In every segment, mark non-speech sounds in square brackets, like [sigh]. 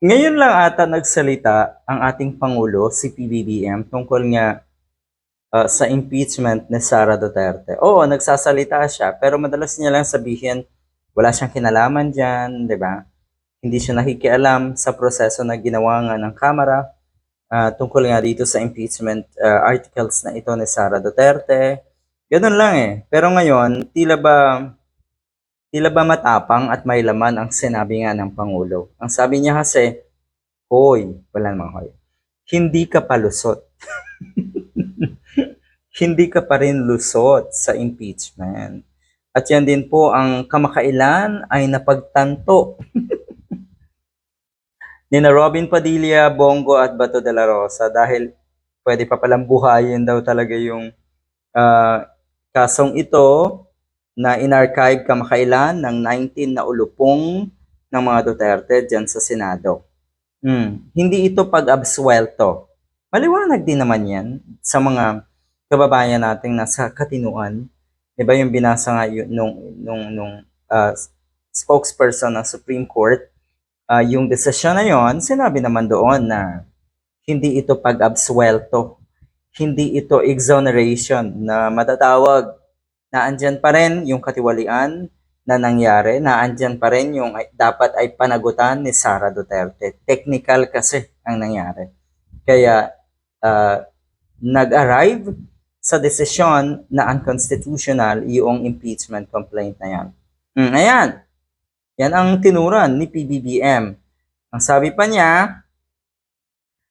Ngayon lang ata nagsalita ang ating Pangulo, si PBBM, tungkol nga ah, sa impeachment ni Sara Duterte. Oo, nagsasalita siya, pero madalas niya lang sabihin, wala siyang kinalaman dyan, di ba? Hindi siya nakikialam sa proseso na ginawa nga ng Kamara ah, tungkol nga dito sa impeachment ah, articles na ito ni Sara Duterte. Ganun lang eh. Pero ngayon, tila ba tila ba matapang at may laman ang sinabi nga ng Pangulo. Ang sabi niya kasi, Hoy, wala namang hoy, hindi ka palusot. [laughs] hindi ka pa rin lusot sa impeachment. At yan din po ang kamakailan ay napagtanto [laughs] ni na Robin Padilla, Bongo at Bato de la Rosa dahil pwede pa palang buhayin daw talaga yung ah, kasong ito na inarchive kamakailan ng 19 na ulupong ng mga Duterte dyan sa Senado. Hmm. Hindi ito pag-absuelto. Maliwanag din naman yan sa mga kababayan nating nasa katinuan. Di ba yung binasa nga yun, nung, nung, nung ah, spokesperson ng Supreme Court, ah, yung desisyon na yon, sinabi naman doon na hindi ito pag-absuelto, hindi ito exoneration na matatawag na andyan pa rin yung katiwalian na nangyari, na andyan pa rin yung dapat ay panagutan ni Sara Duterte. Technical kasi ang nangyari. Kaya ah, nag-arrive sa desisyon na unconstitutional yung impeachment complaint na yan. Mm, ayan. Yan ang tinuran ni PBBM. Ang sabi pa niya,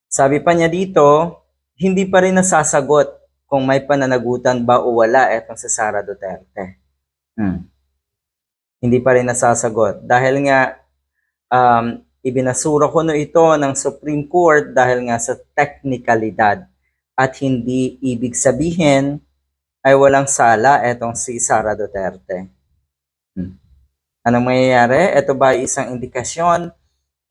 sabi pa niya dito, hindi pa rin nasasagot kung may pananagutan ba o wala etong si Sara Duterte. Hmm. Hindi pa rin nasasagot. Dahil nga, um, ibinasura ko no ito ng Supreme Court dahil nga sa technicalidad at hindi ibig sabihin ay walang sala etong si Sara Duterte. Hmm. Anong mangyayari? Ito ba isang indikasyon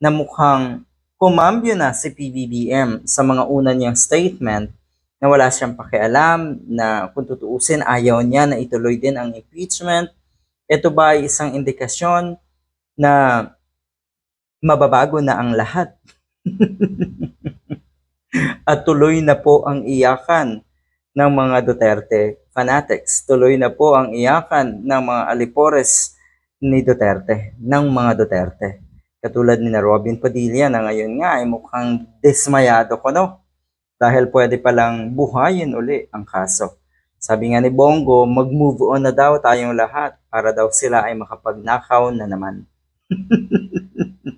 na mukhang kumambyo na si PBBM sa mga una niyang statement na wala siyang pakialam, na kung tutuusin ayaw niya na ituloy din ang impeachment. Ito ba ay isang indikasyon na mababago na ang lahat? [laughs] At tuloy na po ang iyakan ng mga Duterte fanatics. Tuloy na po ang iyakan ng mga alipores ni Duterte, ng mga Duterte. Katulad ni na Robin Padilla na ngayon nga ay mukhang dismayado ko no dahil pwede palang buhayin uli ang kaso. Sabi nga ni Bongo, mag-move on na daw tayong lahat para daw sila ay makapagnakaw na naman. [laughs]